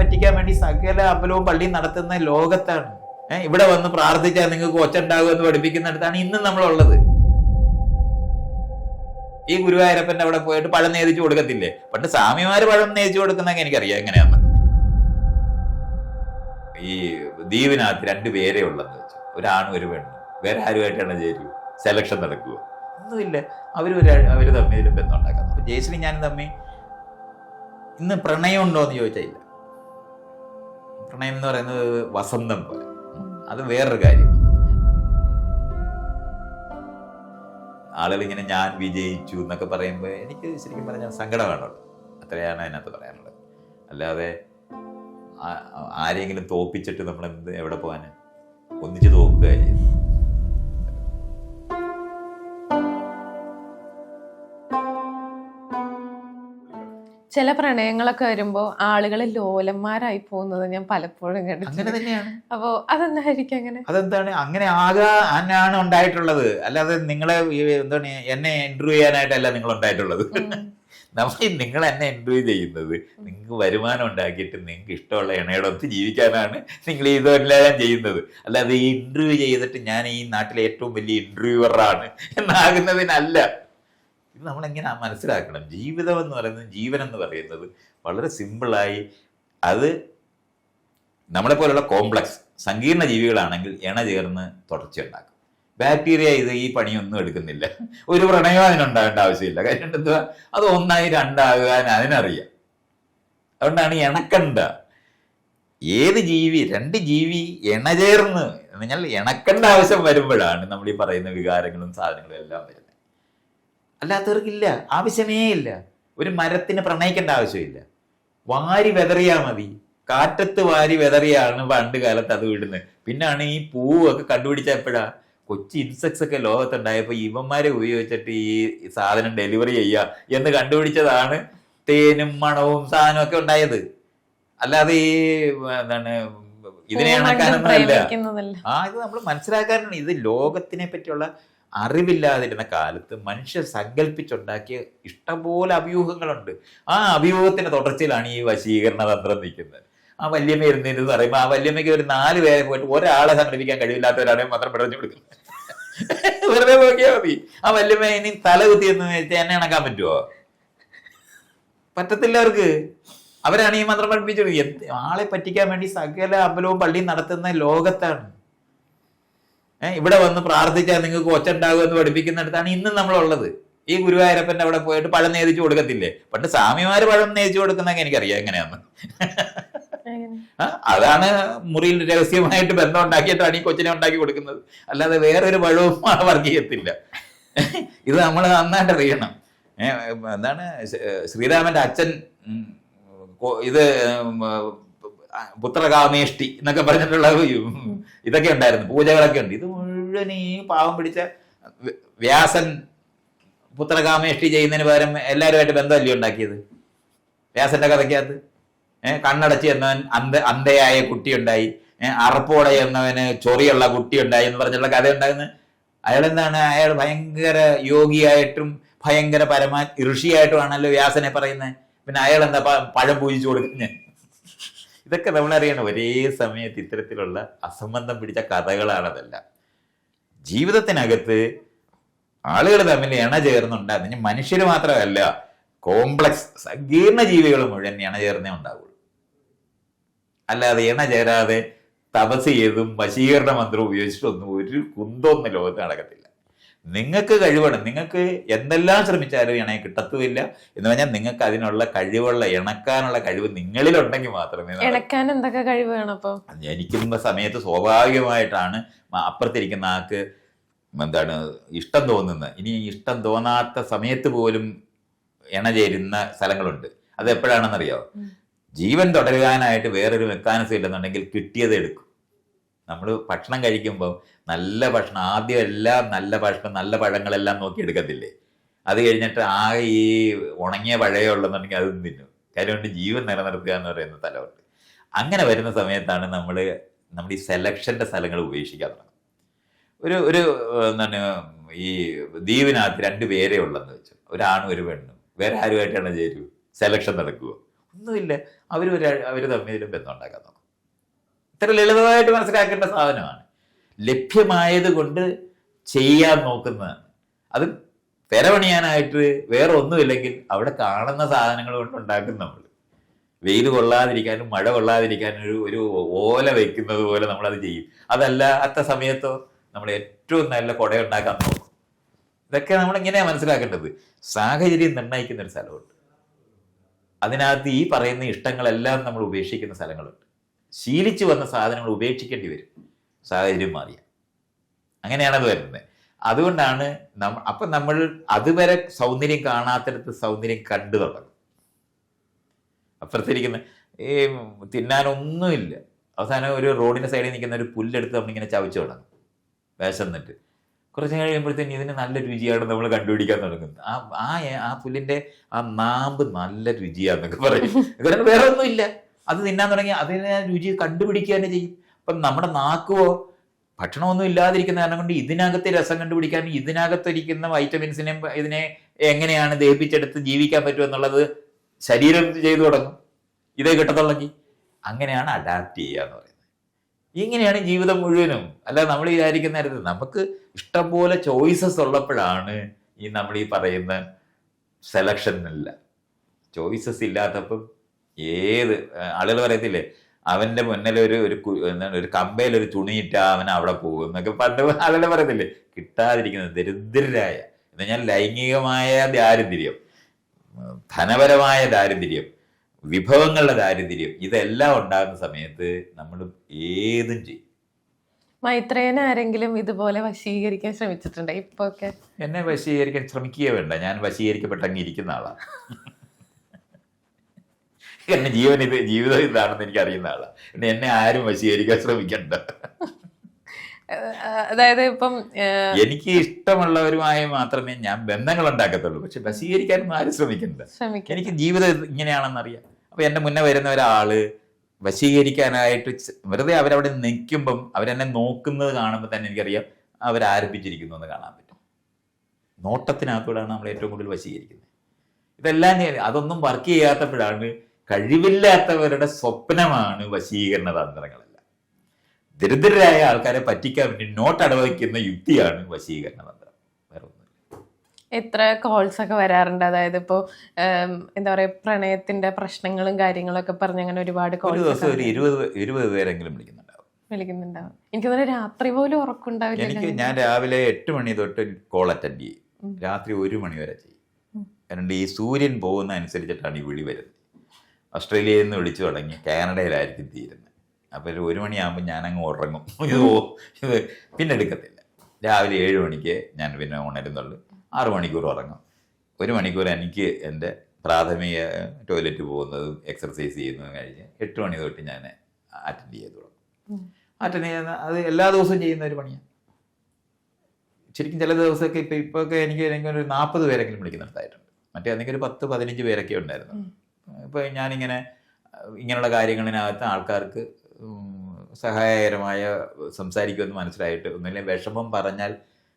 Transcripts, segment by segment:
പറ്റിക്കാൻ വേണ്ടി സകല അമ്പലവും പള്ളിയും നടത്തുന്ന ലോകത്താണ്. ഇവിടെ വന്ന് പ്രാർത്ഥിച്ചാൽ നിങ്ങൾക്ക് ഒച്ചുണ്ടാകും എന്ന് പഠിപ്പിക്കുന്നിടത്താണ് ഇന്നും നമ്മളുള്ളത്. ഈ ഗുരുവായൂരപ്പന്റെ അവിടെ പോയിട്ട് പഴം നേദിച്ചു കൊടുക്കത്തില്ലേ? പണ്ട് സ്വാമിമാര് പഴം നേദിച്ചു കൊടുക്കുന്നൊക്കെ എനിക്കറിയാം എങ്ങനെയാന്ന്. ഈ ദ്വീപിനകത്ത് രണ്ട് പേരെ ഉള്ളെന്ന് വെച്ചു. ഒരാണും ഒരു പെണ്ണും. വേറെ ആരുമായിട്ടാണ് ചേരൂ സെലക്ഷൻ നടക്കുക ഒന്നുമില്ല. അവർ ഒരു അവർ തമ്മിൽ ബന്ധം ഉണ്ടാക്കാം അപ്പൊ ജയശ്രീ ഞാനും തമ്മിൽ ഇന്ന് പ്രണയം ഉണ്ടോ എന്ന് ചോദിച്ചാൽ ഇല്ല. പ്രണയം എന്ന് പറയുന്നത് വസന്തം പോലെ. അത് വേറൊരു കാര്യം. ആളുകൾ ഇങ്ങനെ ഞാൻ വിജയിച്ചു എന്നൊക്കെ പറയുമ്പോൾ എനിക്ക് ശരിക്കും പറഞ്ഞാൽ സങ്കടമാണുള്ളത് അത്രയാണ് അതിനകത്ത് പറയാനുള്ളത്. അല്ലാതെ ആരെങ്കിലും തോപ്പിച്ചിട്ട് നമ്മൾ എന്ത് എവിടെ പോകാൻ ഒന്നിച്ച് തോക്കുക ചെയ്യുന്നു ചില പ്രണയങ്ങളൊക്കെ വരുമ്പോൾ ആളുകൾ ലോലന്മാരായി പോകുന്നത് ഞാൻ പലപ്പോഴും കണ്ടിട്ടുണ്ട്. തന്നെയാണ്. അപ്പോൾ അതെന്തായിരിക്കും അങ്ങനെ? അതെന്താണ്? അങ്ങനെ ആകാനാണ് ഉണ്ടായിട്ടുള്ളത്. അല്ലാതെ നിങ്ങളെ എന്താണ് എന്നെ ഇന്റർവ്യൂ ചെയ്യാനായിട്ടല്ല നിങ്ങൾ ഉണ്ടായിട്ടുള്ളത്. നമ്മൾ നിങ്ങൾ എന്നെ എൻട്രൂ ചെയ്യുന്നത്. നിങ്ങൾക്ക് വരുമാനം ഉണ്ടാക്കിയിട്ട് നിങ്ങൾക്ക് ഇഷ്ടമുള്ള ഇണയോടൊത്ത് ജീവിക്കാനാണ് നിങ്ങൾ ഇതെല്ലാം ചെയ്യുന്നത്. അല്ലാതെ ഈ ഇന്റർവ്യൂ ചെയ്തിട്ട് ഞാൻ ഈ നാട്ടിലെ ഏറ്റവും വലിയ ഇന്റർവ്യൂവറാണ് എന്നാകുന്നതിനല്ല. നമ്മളെങ്ങനെ മനസ്സിലാക്കണം? ജീവിതം എന്ന് പറയുന്നത് ജീവൻ എന്ന് പറയുന്നത് വളരെ സിമ്പിളായി അത് നമ്മളെ പോലുള്ള കോംപ്ലക്സ് സങ്കീർണ ജീവികളാണെങ്കിൽ എണ ചേർന്ന് തുടർച്ചയുണ്ടാക്കും ബാക്ടീരിയ ഇത് ഈ പണിയൊന്നും എടുക്കുന്നില്ല. ഒരു പ്രണയം അതിനുണ്ടാകേണ്ട ആവശ്യമില്ല. കാര്യം എന്തുവാ? അത് ഒന്നായി രണ്ടാകാൻ അതിനറിയാം. അതുകൊണ്ടാണ് ഇണക്കണ്ട ഏത് ജീവി രണ്ട് ജീവി ഇണചേർന്ന് എന്ന് പറഞ്ഞാൽ ഇണക്കേണ്ട ആവശ്യം വരുമ്പോഴാണ് നമ്മൾ ഈ പറയുന്ന വികാരങ്ങളും സാധനങ്ങളും എല്ലാം വരുന്നത്. അല്ലാത്തവർക്കില്ല ആവശ്യമേ ഇല്ല. ഒരു മരത്തിന് പ്രണയിക്കേണ്ട ആവശ്യമില്ല. വാരി വെതറിയാ മതി. കാറ്റത്ത് വാരി വെതറിയാണ് പണ്ട് കാലത്ത് അത് വിടുന്നത്. പിന്നാണ് ഈ പൂവൊക്കെ കണ്ടുപിടിച്ച എപ്പോഴാ? കൊച്ചു ഇൻസെക്ട്സ് ഒക്കെ ലോകത്തുണ്ടായപ്പോ ഇവന്മാരെ ഉപയോഗിച്ചിട്ട് ഈ സാധനം ഡെലിവറി ചെയ്യുക എന്ന് കണ്ടുപിടിച്ചതാണ് തേനും മണവും സാധനവും ഒക്കെ ഉണ്ടായത്. അല്ലാതെ ഈ എന്താണ് ഇതിനെ ആ ഇത് നമ്മൾ മനസ്സിലാക്കാനാണ്. ഇത് ലോകത്തിനെ പറ്റിയുള്ള അറിവില്ലാതിരുന്ന കാലത്ത് മനുഷ്യർ സങ്കല്പിച്ചുണ്ടാക്കിയ ഇഷ്ടംപോലെ അഭ്യൂഹങ്ങളുണ്ട്. ആ അഭ്യൂഹത്തിന്റെ തുടർച്ചയിലാണ് ഈ വശീകരണ തന്ത്രം നിൽക്കുന്നത്. ആ വല്യമ്മ ഇരുന്നിരുന്ന് പറയുമ്പോൾ ആ വല്യമ്മയ്ക്ക് ഒരു നാല് പേരെ പോയിട്ട് ഒരാളെ സംഘടിപ്പിക്കാൻ കഴിവില്ലാത്തവരാണ് മാത്രം പറഞ്ഞു കൊടുക്കുന്നത്. വെറുതെ നോക്കിയാൽ മതി. ആ വല്യമ്മ ഇനി തല കുത്തിയെന്ന് വെച്ചാൽ എന്നെ ഇണക്കാൻ പറ്റുമോ പറ്റത്തില്ല അവർക്ക്. അവരാണ് ഈ മന്ത്രം പഠിപ്പിച്ചത് ആളെ പറ്റിക്കാൻ വേണ്ടി സകല അമ്പലവും പള്ളിയും നടത്തുന്ന ലോകത്താണ്. ഇവിടെ വന്ന് പ്രാർത്ഥിച്ചാൽ നിങ്ങൾക്ക് ഒച്ചുണ്ടാകും എന്ന് പഠിപ്പിക്കുന്നിടത്താണ് ഇന്നും നമ്മളുള്ളത്. ഈ ഗുരുവായൂരപ്പന്റെ അവിടെ പോയിട്ട് പഴം നേദിച്ചു കൊടുക്കത്തില്ലേ? പണ്ട് സ്വാമിമാര് പഴം നേദിച്ചു കൊടുക്കുന്നൊക്കെ എനിക്കറിയാം എങ്ങനെയാന്ന്. അതാണ് മുറിയിൽ രഹസ്യമായിട്ട് ബന്ധം ഉണ്ടാക്കിയിട്ടാണ് ഈ കൊച്ചിനെ ഉണ്ടാക്കി കൊടുക്കുന്നത്. അല്ലാതെ വേറൊരു പഴവും വർക്ക് ചെയ്യത്തില്ല ഇത് നമ്മൾ നന്നായിട്ട് അറിയണം. ഏഹ് എന്താണ് ശ്രീ- ശ്രീരാമന്റെ അച്ഛൻ ഇത് പുത്രകാമേഷ്ടി എന്നൊക്കെ പറഞ്ഞിട്ടുള്ള ഇതൊക്കെ ഉണ്ടായിരുന്നു. പൂജകളൊക്കെ ഉണ്ട്. ഇത് മുഴുവൻ ഈ പാവം പിടിച്ച വ്യാസൻ പുത്രകാമേഷ്ടി ചെയ്യുന്നതിന് പകരം എല്ലാവരുമായിട്ട് ബന്ധമല്ലേ ഉണ്ടാക്കിയത്? വ്യാസന്റെ കഥയ്ക്കകത്ത്? കണ്ണടച്ച് എന്നവൻ അന്ത അന്തയായ കുട്ടിയുണ്ടായി അറപ്പോടെ എന്നവന് ചൊറിയുള്ള കുട്ടിയുണ്ടായി എന്ന് പറഞ്ഞുള്ള കഥ ഉണ്ടാകുന്നത് അയാൾ എന്താണ് അയാൾ ഭയങ്കര യോഗിയായിട്ടും ഭയങ്കര പരമാ ഋഷിയായിട്ടുമാണല്ലോ വ്യാസനെ പറയുന്നത്. പിന്നെ അയാൾ എന്താ പഴം പൂജിച്ചു കൊടുക്കുന്നത് ഇതൊക്കെ നമ്മളറിയണം ഒരേ സമയത്ത് ഇത്തരത്തിലുള്ള അസംബന്ധം പിടിച്ച കഥകളാണതെല്ലാം ജീവിതത്തിനകത്ത് ആളുകൾ തമ്മിൽ ഇണ അതിന് മനുഷ്യർ മാത്രമല്ല കോംപ്ലക്സ് സങ്കീർണ ജീവികൾ മുഴുവൻ ഇണ ചേർന്നേ ഉണ്ടാവുള്ളൂ. അല്ലാതെ ഇണ ചേരാതെ തപസ് ചെയ്തും വശീകരണ മന്ത്രം ഉപയോഗിച്ചിട്ടൊന്നും ഒരു കുന്തമൊന്നും ലോകത്ത് നടക്കത്തില്ല. നിങ്ങൾക്ക് കഴിവാണ്. നിങ്ങൾക്ക് എന്തെല്ലാം ശ്രമിച്ചാലും ഇണയെ കിട്ടത്തുമില്ല. എന്ന് പറഞ്ഞാൽ നിങ്ങൾക്ക് അതിനുള്ള കഴിവുള്ള ഇണക്കാനുള്ള കഴിവ് നിങ്ങളിലുണ്ടെങ്കിൽ മാത്രമേ ഇണക്കാൻ എന്തൊക്കെ കഴിവ് വേണം അപ്പോൾ ജനിക്കുന്ന സമയത്ത് സ്വാഭാവികമായിട്ടാണ് അപ്പുറത്തിരിക്കുന്ന ആൾക്ക് എന്താണ് ഇഷ്ടം തോന്നുന്നത്. ഇനി ഇഷ്ടം തോന്നാത്ത സമയത്ത് പോലും ഇണ ചേരുന്ന സ്ഥലങ്ങളുണ്ട്. അത് എപ്പോഴാണെന്നറിയോ. ജീവൻ തുടരുവാനായിട്ട് വേറൊരു മെക്കാനിസം ഇല്ലെന്നുണ്ടെങ്കിൽ കിട്ടിയത് എടുക്കും. നമ്മൾ ഭക്ഷണം കഴിക്കുമ്പോൾ നല്ല ഭക്ഷണം ആദ്യം എല്ലാം നല്ല ഭക്ഷണം നല്ല പഴങ്ങളെല്ലാം നോക്കി എടുക്കത്തില്ലേ? അത് കഴിഞ്ഞിട്ട് ആ ഈ ഉണങ്ങിയ പഴയ ഉള്ളെന്നുണ്ടെങ്കിൽ അതും തിന്നും. കാര്യം കൊണ്ട് ജീവൻ നിലനിർത്തുക എന്ന് പറയുന്ന തലമുണ്ട്. അങ്ങനെ വരുന്ന സമയത്താണ് നമ്മൾ നമ്മുടെ ഈ സെലക്ഷന്റെ സ്ഥലങ്ങൾ ഉപേക്ഷിക്കാൻ തുടങ്ങുന്നത്. ഒരു ഒരു എന്താണ് ഈ ദ്വീപിനകത്ത് രണ്ട് പേരെ ഉള്ളെന്ന് വെച്ചു. ഒരാണും ഒരു പെണ്ണും. വേറെ ആരുമായിട്ടാണ് ചേരൂ? സെലക്ഷൻ നടക്കുക ഒന്നുമില്ല. അവർ ഒരു അവർ തമ്മിലും ബന്ധം ഉണ്ടാക്കാൻ ഇത്ര ലളിതമായിട്ട് മനസ്സിലാക്കേണ്ട സാധനമാണ്. ലഭ്യമായത് കൊണ്ട് ചെയ്യാൻ നോക്കുന്നതാണ്. അത് പെരപണിയാനായിട്ട് വേറെ ഒന്നുമില്ലെങ്കിൽ അവിടെ കാണുന്ന സാധനങ്ങൾ കൊണ്ട് ഉണ്ടാക്കും നമ്മൾ വെയിൽ കൊള്ളാതിരിക്കാനും മഴ കൊള്ളാതിരിക്കാനും ഒരു ഒരു ഓല വെക്കുന്നത് പോലെ നമ്മളത് ചെയ്യും. അതല്ല അത്ത സമയത്തോ നമ്മൾ ഏറ്റവും നല്ല കുട ഉണ്ടാക്കാൻ നോക്കും. ഇതൊക്കെ നമ്മൾ ഇങ്ങനെയാണ് മനസ്സിലാക്കേണ്ടത്. സാഹചര്യം നിർണയിക്കുന്ന ഒരു സ്ഥലമുണ്ട്. അതിനകത്ത് ഈ പറയുന്ന ഇഷ്ടങ്ങളെല്ലാം നമ്മൾ ഉപേക്ഷിക്കുന്ന സ്ഥലങ്ങളുണ്ട്. ശീലിച്ചു വന്ന സാധനങ്ങൾ ഉപേക്ഷിക്കേണ്ടി വരും. സാഹചര്യം മാറിയ അങ്ങനെയാണ് അത് വരുന്നത്. അതുകൊണ്ടാണ് നമ്മ അപ്പം നമ്മൾ അതുവരെ സൗന്ദര്യം കാണാത്തടത്ത് സൗന്ദര്യം കണ്ടു തുടങ്ങും. അപ്പുറത്തിരിക്കുന്ന ഈ തിന്നാനൊന്നുമില്ല. അവസാനം ഒരു റോഡിന്റെ സൈഡിൽ നിൽക്കുന്ന ഒരു പുല്ലെടുത്ത് നമ്മളിങ്ങനെ ചവച്ചു തുടങ്ങും. വേഷം എന്നിട്ട് കുറച്ച് കഴിയുമ്പോഴത്തേന് ഇതിന് നല്ല രുചിയാണ് നമ്മൾ കണ്ടുപിടിക്കാൻ തുടങ്ങുന്നത്. ആ ആ ആ പുല്ലിന്റെ ആ നാമ്പ് നല്ല രുചിയാന്നൊക്കെ പറയും. വേറെ ഒന്നുമില്ല അത് തിന്നാൻ തുടങ്ങി അതിനെ രുചി കണ്ടുപിടിക്കുക തന്നെ ചെയ്യും. അപ്പം നമ്മുടെ നാക്കുവോ ഭക്ഷണമൊന്നും ഇല്ലാതിരിക്കുന്ന കാരണം കൊണ്ട് ഇതിനകത്ത് രസം കണ്ടുപിടിക്കാൻ ഇതിനകത്തിരിക്കുന്ന വൈറ്റമിൻസിനെ ഇതിനെ എങ്ങനെയാണ് ദഹിപ്പിച്ചെടുത്ത് ജീവിക്കാൻ പറ്റും എന്നുള്ളത് ശരീരം ചെയ്തു തുടങ്ങും. ഇതേ കിട്ടത്തുള്ളെങ്കിൽ അങ്ങനെയാണ് അഡാപ്റ്റ് ചെയ്യുക എന്ന് പറയുന്നത്. ഇങ്ങനെയാണ് ജീവിതം മുഴുവനും. അല്ല നമ്മൾ വിചാരിക്കുന്ന നേരത്ത് നമുക്ക് ഇഷ്ടംപോലെ ചോയ്സസ് ഉള്ളപ്പോഴാണ് ഈ നമ്മൾ ഈ പറയുന്ന സെലക്ഷൻ ഇല്ല. ചോയ്സസ് ഇല്ലാത്തപ്പം ഏത് ആളുകൾ പറയത്തില്ലേ അവന്റെ മുന്നിൽ ഒരു ഒരു എന്താണ് ഒരു കമ്പയിൽ ഒരു തുണിയിട്ട അവൻ അവിടെ പോകും എന്നൊക്കെ പണ്ട് ആളുകൾ പറയത്തില്ലേ കിട്ടാതിരിക്കുന്നത് ദരിദ്രരായ എന്ന് ഞാൻ ലൈംഗികമായ ദാരിദ്ര്യം ധനപരമായ ദാരിദ്ര്യം വിഭവങ്ങളുടെ ദാരിദ്ര്യം ഇതെല്ലാം ഉണ്ടാകുന്ന സമയത്ത് നമ്മൾ ഏതും ചെയ്യും. മൈത്രേനെ ആരെങ്കിലും ഇതുപോലെ വശീകരിക്കാൻ ശ്രമിച്ചിട്ടുണ്ട് ഇപ്പൊ ഒക്കെ എന്നെ വശീകരിക്കാൻ ശ്രമിക്കുകയേ വേണ്ട ഞാൻ വശീകരിക്കപ്പെട്ടങ്ങിരിക്കുന്ന ആളാണ് എന്നെ ജീവൻ ഇത് ജീവിതം ഇതാണെന്ന് എനിക്ക് അറിയുന്ന ആളാണ് പിന്നെ എന്നെ ആരും വശീകരിക്കാൻ ശ്രമിക്കണ്ട. അതായത് ഇപ്പം എനിക്ക് ഇഷ്ടമുള്ളവരുമായി മാത്രമേ ഞാൻ ബന്ധങ്ങൾ ഉണ്ടാക്കത്തുള്ളൂ. പക്ഷെ വശീകരിക്കാനും ആരും ശ്രമിക്കണ്ട. എനിക്ക് ജീവിതം ഇങ്ങനെയാണെന്ന് അറിയാം അപ്പൊ എന്റെ മുന്നേ വരുന്ന ഒരാൾ വശീകരിക്കാനായിട്ട് വെറുതെ അവരവിടെ നിൽക്കുമ്പം അവരെന്നെ നോക്കുന്നത് കാണുമ്പോൾ തന്നെ എനിക്കറിയാം അവരാരംഭിച്ചിരിക്കുന്നു എന്ന് കാണാൻ പറ്റും. നോട്ടത്തിനകത്തൂടെയാണ് നമ്മൾ ഏറ്റവും കൂടുതൽ വശീകരിക്കുന്നത്. ഇതെല്ലാം അതൊന്നും വർക്ക് ചെയ്യാത്തപ്പോഴാണ് കഴിവില്ലാത്തവരുടെ സ്വപ്നമാണ് വശീകരണ തന്ത്രങ്ങളെല്ലാം. ദരിദ്രരായ ആൾക്കാരെ പറ്റിക്കാൻ വേണ്ടി നോട്ട് അടവയ്ക്കുന്ന യുക്തിയാണ് വശീകരണ തന്ത്രം. എത്ര കോൾസ് ഒക്കെ വരാറുണ്ട്? അതായത് ഇപ്പോ എന്താ പറയാ പ്രണയത്തിന്റെ പ്രശ്നങ്ങളും കാര്യങ്ങളും ഒക്കെ പറഞ്ഞ് അങ്ങനെ ഒരുപാട് കോൾസ് ദിവസം ഒരു ഇരുപത് ഇരുപത് പേരെങ്കിലും വിളിക്കുന്നുണ്ടാവും. വിളിക്കുന്നുണ്ടാവും. എനിക്ക് തോന്നുന്നു രാത്രി പോലും ഉറക്കുണ്ടാവില്ല എനിക്ക് ഞാൻ രാവിലെ എട്ട് മണി തൊട്ട് കോൾ അറ്റൻഡ് ചെയ്യും. രാത്രി ഒരു മണി വരെ ചെയ്യും. കാരണം ഈ സൂര്യൻ പോകുന്ന അനുസരിച്ചിട്ടാണ് ഈ വിളി വരുന്നത്. ഓസ്ട്രേലിയയിൽ നിന്ന് വിളിച്ചു തുടങ്ങി. കാനഡയിലായിരിക്കും തീരുന്നത്. അപ്പോൾ ഒരു ഒരു മണിയാകുമ്പോൾ ഞാൻ അങ്ങ് ഉറങ്ങും. ഇത് ഇത് പിന്നെ എടുക്കത്തില്ല. രാവിലെ ഏഴ് മണിക്ക് ഞാൻ പിന്നെ ഉണരുന്നുള്ളൂ. ആറ് മണിക്കൂർ ഉറങ്ങും. ഒരു മണിക്കൂർ എനിക്ക് എന്റെ പ്രാഥമിക ടോയ്ലറ്റ് പോകുന്നതും എക്സർസൈസ് ചെയ്യുന്നതും കഴിഞ്ഞ് എട്ട് മണി തൊട്ട് ഞാൻ അറ്റൻഡ് ചെയ്ത് തുടങ്ങും. അറ്റൻഡ് ചെയ്യുന്ന അത് എല്ലാ ദിവസവും ചെയ്യുന്ന ഒരു പണിയാണ് ശരിക്കും ചില ദിവസമൊക്കെ ഇപ്പം ഇപ്പോഴൊക്കെ എനിക്ക് ഒരു നാൽപ്പത് പേരെങ്കിലും വിളിക്കുന്നുണ്ടായിട്ടുണ്ട് മറ്റേ അന്നെങ്കിൽ ഒരു പത്ത് പതിനഞ്ച് പേരൊക്കെ ഉണ്ടായിരുന്നു. ഉം. ഇപ്പൊ ഞാനിങ്ങനെ ഇങ്ങനെയുള്ള കാര്യങ്ങളിനകത്ത് ആൾക്കാർക്ക് സഹായകരമായ സംസാരിക്കുമെന്ന് മനസ്സിലായിട്ട് ഒന്നുമില്ല. വിഷമം പറഞ്ഞാൽ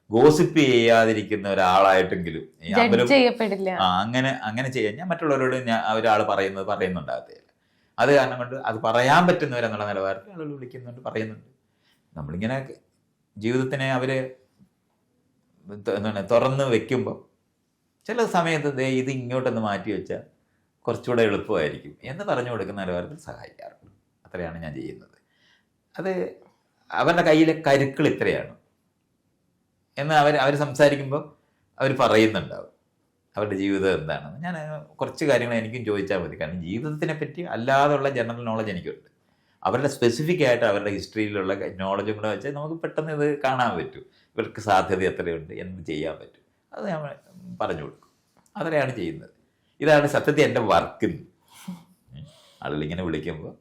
ഗോസിപ്പ് ചെയ്യാതിരിക്കുന്ന ഒരാളായിട്ടെങ്കിലും അങ്ങനെ അങ്ങനെ ചെയ്യാൻ ഞാൻ മറ്റുള്ളവരോട് ഞാൻ ഒരാൾ പറയുന്നത് പറയുന്നുണ്ടാകത്തില്ല അത് കാരണം കൊണ്ട് അത് പറയാൻ പറ്റുന്നവരെന്നുള്ള നിലവാരത്തിൽ ആളുകൾ വിളിക്കുന്നുണ്ട് പറയുന്നുണ്ട്. നമ്മളിങ്ങനെ ജീവിതത്തിനെ അവർ എന്താണ് തുറന്ന് വെക്കുമ്പോൾ ചില സമയത്ത് ദേ ഇത് ഇങ്ങോട്ടൊന്ന് മാറ്റി വെച്ചാൽ കുറച്ചുകൂടെ എളുപ്പമായിരിക്കും എന്ന് പറഞ്ഞു കൊടുക്കുന്ന നിലവാരത്തിൽ സഹായിക്കാറുണ്ട്. അത്രയാണ് ഞാൻ ചെയ്യുന്നത്. അത് അവരുടെ കയ്യിലെ കരുക്കൾ ഇത്രയാണ്. എന്ന് അവർ അവർ സംസാരിക്കുമ്പോൾ അവർ പറയുന്നുണ്ടാവും. അവരുടെ ജീവിതം എന്താണെന്ന്. ഞാൻ കുറച്ച് കാര്യങ്ങൾ എനിക്കും ചോദിച്ചാൽ മതി. കാരണം ജീവിതത്തിനെ പറ്റി അല്ലാതുള്ള ജനറൽ നോളജ് എനിക്കുണ്ട്. അവരുടെ സ്പെസിഫിക് ആയിട്ട് അവരുടെ ഹിസ്റ്ററിയിലുള്ള നോളജും കൂടെ വെച്ചാൽ നമുക്ക് പെട്ടെന്ന് ഇത് കാണാൻ പറ്റും. ഇവർക്ക് സാധ്യത എത്രയുണ്ട് എന്ത് ചെയ്യാൻ പറ്റും. അത് ഞാൻ പറഞ്ഞു കൊടുക്കും. അത്രയാണ് ചെയ്യുന്നത്. ഇതാണ് സത്യത്തിൽ എന്റെ വർക്ക്. ആളുകളിങ്ങനെ വിളിക്കുമ്പോൾ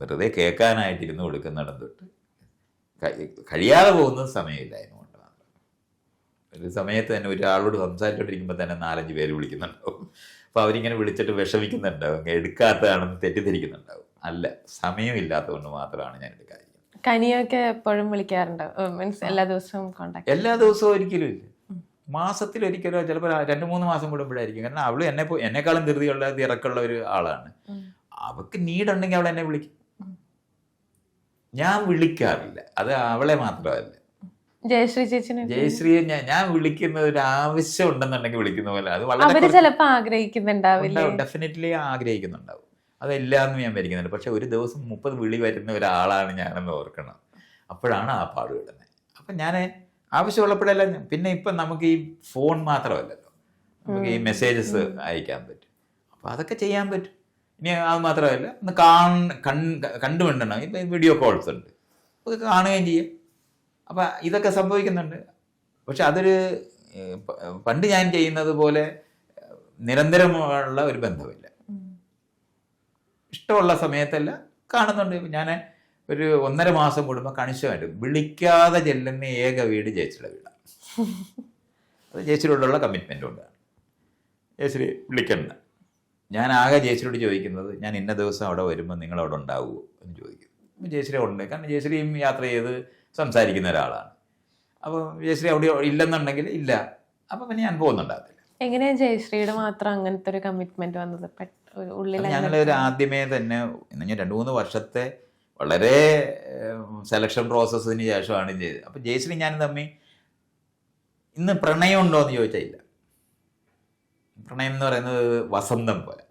വെറുതെ കേൾക്കാനായിട്ടിരുന്ന് കൊടുക്കുന്നിടം തൊട്ട് കഴി- കഴിയാതെ പോകുന്ന സമയമില്ലായ്മ കൊണ്ട് മാത്രം. ഒരു സമയത്ത് തന്നെ ഒരാളോട് സംസാരിച്ചോണ്ടിരിക്കുമ്പോൾ തന്നെ നാലഞ്ച് പേര് വിളിക്കുന്നുണ്ടാവും. അപ്പോൾ അവരിങ്ങനെ വിളിച്ചിട്ട് വിഷമിക്കുന്നുണ്ടാവും. എടുക്കാത്തതാണെന്ന് തെറ്റിദ്ധരിക്കുന്നുണ്ടാവും. അല്ല സമയമില്ലാത്തതുകൊണ്ട് മാത്രമാണ് ഞാൻ എടുക്കാതിരിക്കുന്നത്. കനിയൊക്കെ എപ്പോഴും വിളിക്കാറുണ്ട്. മീൻസ് എല്ലാ ദിവസവും കോണ്ടാക്ട് എല്ലാ ദിവസവും ഒരിക്കലും ഇല്ല. മാസത്തിൽ ഒരിക്കലോ ചിലപ്പോൾ രണ്ട് മൂന്ന് മാസം കൂടുമ്പോഴായിരിക്കും കാരണം അവൾ എന്നെ എന്നെക്കാളും ധൃതിയുള്ള തിരക്കുള്ള ഒരു ആളാണ്. അവക്ക് അവൾക്ക് നീടുണ്ടെങ്കിൽ അവൾ എന്നെ വിളിക്കും. ഞാൻ വിളിക്കാറില്ല. അത് അവളെ മാത്രമല്ല. ജയശ്രീ ചേച്ചിനെ ജയശ്രീയെ ഞാൻ ഞാൻ വിളിക്കുന്നത് ഒരു ആവശ്യം ഉണ്ടെന്നുണ്ടെങ്കിൽ വിളിക്കുന്ന പോലെ. അത് വളരെ അവർ ചിലപ്പോ ആഗ്രഹിക്കുന്നുണ്ടാവില്ലേ? ഡെഫിനറ്റ്ലി ആഗ്രഹിക്കുന്നുണ്ടാവും. അതെല്ലാം ഞാൻ ഭരിക്കുന്നുണ്ട്. പക്ഷെ ഒരു ദിവസം മുപ്പത് വിളി വരുന്ന ഒരാളാണ് ഞാനെന്ന് ഓർക്കണം. അപ്പോഴാണ് ആ പാട് കിട്ടുന്നത് അപ്പം ഞാൻ ആവശ്യമുള്ളപ്പോഴെല്ലാം പിന്നെ ഇപ്പം നമുക്ക് ഈ ഫോൺ മാത്രമല്ലല്ലോ. നമുക്ക് ഈ. മെസ്സേജസ്. അയക്കാൻ പറ്റും. അപ്പം അതൊക്കെ ചെയ്യാൻ പറ്റും. ഇനി അത് മാത്രമല്ല ഒന്ന് കാൺ കൺ കണ്ടുകൊണ്ടണം ഇപ്പം വീഡിയോ കോൾസ് ഉണ്ട്. അത് കാണുകയും ചെയ്യും. അപ്പം ഇതൊക്കെ സംഭവിക്കുന്നുണ്ട്. പക്ഷെ അതൊരു പണ്ട് ഞാൻ ചെയ്യുന്നത് പോലെ നിരന്തരമുള്ള ഒരു ബന്ധമില്ല. ഇഷ്ടമുള്ള സമയത്തല്ല കാണുന്നുണ്ട്. ഞാൻ ഒരു ഒന്നര മാസം കൂടുമ്പോൾ കണിശമായിട്ട് വിളിക്കാതെ ചെല്ലുന്ന ഏക വീട് ജയച്ചിയുടെ വീടാണ് അത് ജയച്ചിയോടുള്ള കമ്മിറ്റ്മെന്റ് കൊണ്ടാണ് ജയശ്രീ വിളിക്കണ്ട. ഞാൻ ആകെ ജയശ്രീയോട് ചോദിക്കുന്നത് ഞാൻ ഇന്ന ദിവസം അവിടെ വരുമ്പോൾ നിങ്ങൾ അവിടെ ഉണ്ടാവുമോ എന്ന് ചോദിക്കും. ജയശ്രീ ഉണ്ട്. കാരണം ജയശ്രീയും യാത്ര ചെയ്ത് സംസാരിക്കുന്ന ഒരാളാണ്. അപ്പോൾ ജയശ്രീ അവിടെ ഇല്ലെന്നുണ്ടെങ്കിൽ ഇല്ല. അപ്പം പിന്നെ ഞാൻ പോകുന്നുണ്ടാകത്തില്ല. എങ്ങനെയാണ് ജയശ്രീയുടെ മാത്രം അങ്ങനത്തെ ഒരു കമ്മിറ്റ്മെന്റ് വന്നത്? ഞങ്ങളൊരു ഉള്ളിൽ ആദ്യമേ തന്നെ എന്ന് രണ്ട് മൂന്ന് വർഷത്തെ വളരെ സെലക്ഷൻ പ്രോസസ്സിന് ശേഷമാണ് ചെയ്തത്. അപ്പം ജയശ്രീ ഞാൻ തമ്മി ഇന്ന് പ്രണയം ഉണ്ടോ എന്ന് ചോദിച്ചാൽ ഇല്ല. പ്രണയം എന്ന് പറയുന്നത് വസന്തം പോലെ.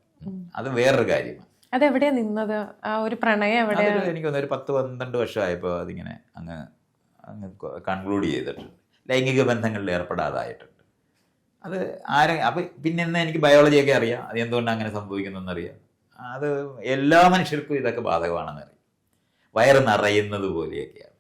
അത് വേറൊരു കാര്യമാണ്. അതെവിടെയാ നിന്നത്? ആ ഒരു പ്രണയം എവിടെയാ? അതൊരു എനിക്ക് തോന്നുന്നു ഒരു പത്ത് പന്ത്രണ്ട് വർഷമായപ്പോൾ അതിങ്ങനെ അങ്ങ് അങ്ങ് കൺക്ലൂഡ് ചെയ്തിട്ടുണ്ട്. ലൈംഗിക ബന്ധങ്ങളിൽ ഏർപ്പെടാതായിട്ടുണ്ട്. അത് ആരെ അപ്പം പിന്നെ ഇന്ന് എനിക്ക് ബയോളജിയൊക്കെ അറിയാം. അത് എന്തുകൊണ്ടാണ് അങ്ങനെ സംഭവിക്കുന്നതെന്നറിയാം. അത് എല്ലാ മനുഷ്യർക്കും ഇതൊക്കെ ബാധകമാണെന്ന് അറിയാം വയറ് നിറയുന്നത് പോലെയൊക്കെയാണ്.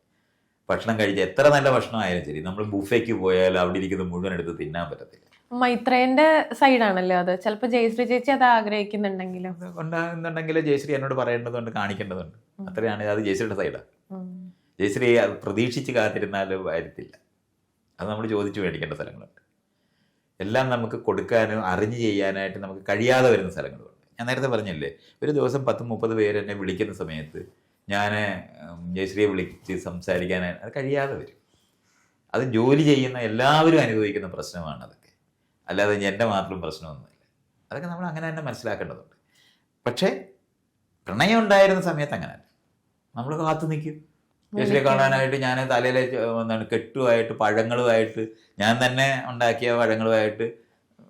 ഭക്ഷണം കഴിച്ച എത്ര നല്ല ഭക്ഷണമായാലും ശരി. നമ്മൾ ബുഫേക്ക് പോയാൽ അവിടെ ഇരിക്കുന്നത് മുഴുവൻ എടുത്ത് തിന്നാൻ പറ്റത്തില്ല. മൈത്രേന്റെ സൈഡാണല്ലോ അത്. ചിലപ്പോൾ ജയശ്രീ ചേച്ചി അത് ആഗ്രഹിക്കുന്നുണ്ടെങ്കിലും. ഉണ്ടാകുന്നുണ്ടെങ്കിൽ ജയശ്രീ എന്നോട് പറയേണ്ടതുണ്ട് കാണിക്കേണ്ടതുണ്ട്. അത്രയാണ് അത് ജയശ്രീയുടെ സൈഡാണ്. ജയശ്രീ അത് പ്രതീക്ഷിച്ച് കാത്തിരുന്നാൽ വരത്തില്ല. അത് നമ്മൾ ചോദിച്ചു മേടിക്കേണ്ട സ്ഥലങ്ങളുണ്ട്. എല്ലാം നമുക്ക് കൊടുക്കാനും അറിഞ്ഞു ചെയ്യാനായിട്ട് നമുക്ക് കഴിയാതെ വരുന്ന സ്ഥലങ്ങളുണ്ട്. ഞാൻ നേരത്തെ പറഞ്ഞില്ലേ ഒരു ദിവസം പത്ത് മുപ്പത് പേര് എന്നെ വിളിക്കുന്ന സമയത്ത് ഞാൻ ജയശ്രീയെ വിളിച്ച് സംസാരിക്കാൻ അത് കഴിയാതെ വരും. അത് ജോലി ചെയ്യുന്ന എല്ലാവരും അനുഭവിക്കുന്ന പ്രശ്നമാണ് അതൊക്കെ. അല്ലാതെ എന്റെ മാത്രം പ്രശ്നമൊന്നുമില്ല. അതൊക്കെ നമ്മൾ അങ്ങനെ തന്നെ മനസ്സിലാക്കേണ്ടതുണ്ട്. പക്ഷേ പ്രണയം ഉണ്ടായിരുന്ന സമയത്ത് അങ്ങനല്ല. നമ്മൾ കാത്തു നിൽക്കും. ജയശ്രീയെ കാണാനായിട്ട് ഞാൻ തലയിലെ എന്താണ് കെട്ടുമായിട്ട് പഴങ്ങളുമായിട്ട് ഞാൻ തന്നെ ഉണ്ടാക്കിയ പഴങ്ങളുമായിട്ട്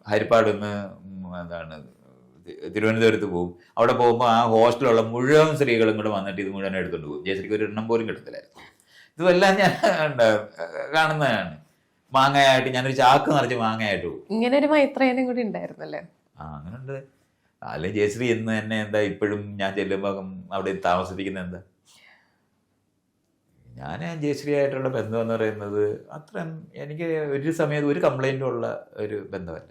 ഹരിപ്പാട് നിന്ന് എന്താണ് തിരുവനന്തപുരത്ത് പോകും അവിടെ പോകുമ്പോൾ ആ ഹോസ്റ്റലുള്ള മുഴുവൻ സ്ത്രീകളും കൂടെ വന്നിട്ട് ഇത് മുഴുവൻ എടുത്തുകൊണ്ട് പോകും ജയശ്രീക്ക് ഒരു എണ്ണം പോലും കിട്ടത്തില്ലായിരുന്നു. ഇതുമെല്ലാം ഞാൻ കാണുന്നതാണ്. മാങ്ങയായിട്ട് ഞാനൊരു ചാക്ക് നിറച്ച് മാങ്ങയായിട്ട് പോകും. ഇങ്ങനെ ഒരു മൈത്രേനും കൂടി ഉണ്ടായിരുന്നല്ലേ? ആ അങ്ങനെയുണ്ട് അല്ലെ ജയശ്രീ എന്ന് തന്നെ എന്താ ഇപ്പോഴും ഞാൻ ചെല്ലുമ്പോൾ അവിടെ താമസിപ്പിക്കുന്നത് എന്താ? ഞാൻ ജയശ്രീ ആയിട്ടുള്ള ബന്ധം എന്ന് പറയുന്നത് അത്രയും എനിക്ക് ഒരു സമയത്ത് ഒരു കംപ്ലൈന്റും ഉള്ള ഒരു ബന്ധമല്ല.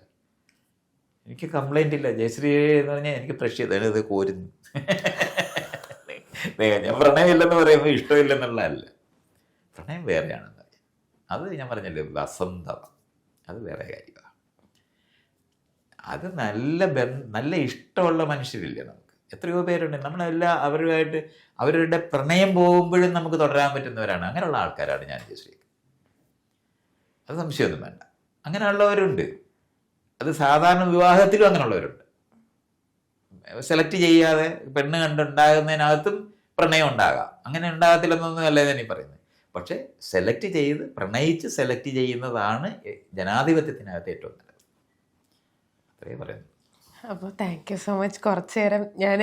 എനിക്ക് കംപ്ലൈന്റ് ഇല്ല. ജയശ്രീ എന്ന് പറഞ്ഞാൽ എനിക്ക് പ്രശ്നം ഇത് കോരുന്നു. ഞാൻ പ്രണയമില്ലെന്ന് പറയുമ്പോൾ ഇഷ്ടമില്ലെന്നുള്ളതല്ല. പ്രണയം വേറെയാണ്. അത് ഞാൻ പറഞ്ഞല്ലേ വസന്തം അത് വേറെ കാര്യമാണ്. അത് നല്ല നല്ല ഇഷ്ടമുള്ള മനുഷ്യരില്ലേ നമുക്ക്? എത്രയോ പേരുണ്ട്. നമ്മളെല്ലാം അവരുമായിട്ട് അവരുടെ പ്രണയം പോകുമ്പോഴും നമുക്ക് തുടരാൻ പറ്റുന്നവരാണ്. അങ്ങനെയുള്ള ആൾക്കാരാണ് ഞാൻ ജയശ്രീ അത് സംശയമൊന്നും വേണ്ട. അങ്ങനെയുള്ളവരുണ്ട്. അത് സാധാരണ വിവാഹത്തിലും അങ്ങനെയുള്ളവരുണ്ട്. സെലക്ട് ചെയ്യാതെ പെണ്ണ് കണ്ടുണ്ടാകുന്നതിനകത്തും പ്രണയം ഉണ്ടാകാം. അങ്ങനെ ഉണ്ടാകത്തില്ലെന്നൊന്നും അല്ല ഈ പറയുന്നത്? പക്ഷേ സെലക്ട് ചെയ്ത് പ്രണയിച്ച് സെലക്ട് ചെയ്യുന്നതാണ് ജനാധിപത്യത്തിനകത്ത് ഏറ്റവും നല്ലത്. അത്രയും പറയുന്നു അപ്പോൾ താങ്ക് യു സോ മച്ച് കുറച്ച് നേരം ഞാൻ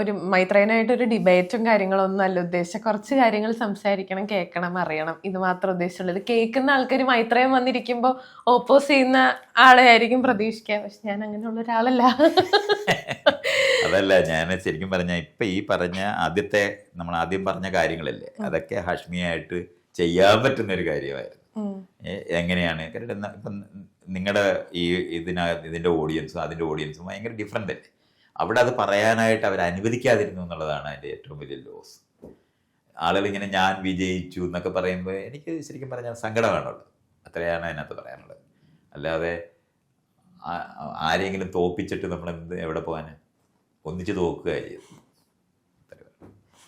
ഒരു മൈത്രേനായിട്ടൊരു ഡിബേറ്റും കാര്യങ്ങളൊന്നും അല്ല. ഉദ്ദേശിച്ച കുറച്ച് കാര്യങ്ങൾ സംസാരിക്കണം കേൾക്കണം അറിയണം. ഇത് മാത്രം ഉദ്ദേശിച്ചുള്ളത് കേൾക്കുന്ന ആൾക്കാർ മൈത്രേയം വന്നിരിക്കുമ്പോൾ ഓപ്പോസ് ചെയ്യുന്ന ആളെ ആയിരിക്കും പ്രതീക്ഷിക്കുക. പക്ഷെ ഞാൻ അങ്ങനെയുള്ള ഒരാളല്ല. അതല്ല ഞാൻ ശരിക്കും പറഞ്ഞ ഇപ്പം ഈ പറഞ്ഞ ആദ്യത്തെ നമ്മൾ ആദ്യം പറഞ്ഞ കാര്യങ്ങളല്ലേ? അതൊക്കെ ഹഷ്മിയായിട്ട് ചെയ്യാൻ പറ്റുന്ന ഒരു കാര്യമായിരുന്നു. എങ്ങനെയാണ്? ഇപ്പം നിങ്ങളുടെ ഈ ഇതിനകത്ത് ഇതിന്റെ ഓഡിയൻസും അതിന്റെ ഓഡിയൻസും ഭയങ്കര ഡിഫറെന്റ് അല്ലേ? അവിടെ അത് പറയാനായിട്ട് അവർ അനുവദിക്കാതിരുന്നു എന്നുള്ളതാണ് അതിന്റെ ഏറ്റവും വലിയ ലോസ് ആളുകൾ ഇങ്ങനെ ഞാൻ വിജയിച്ചു എന്നൊക്കെ പറയുമ്പോൾ എനിക്ക് ശരിക്കും പറഞ്ഞാൽ സങ്കടമാണുള്ളത്. അത്രയാണ് അതിനകത്ത് പറയാനുള്ളത്. അല്ലാതെ ആരെങ്കിലും തോപ്പിച്ചിട്ട് നമ്മൾ എന്ത് എവിടെ പോകാൻ ഒന്നിച്ച് തോക്കുക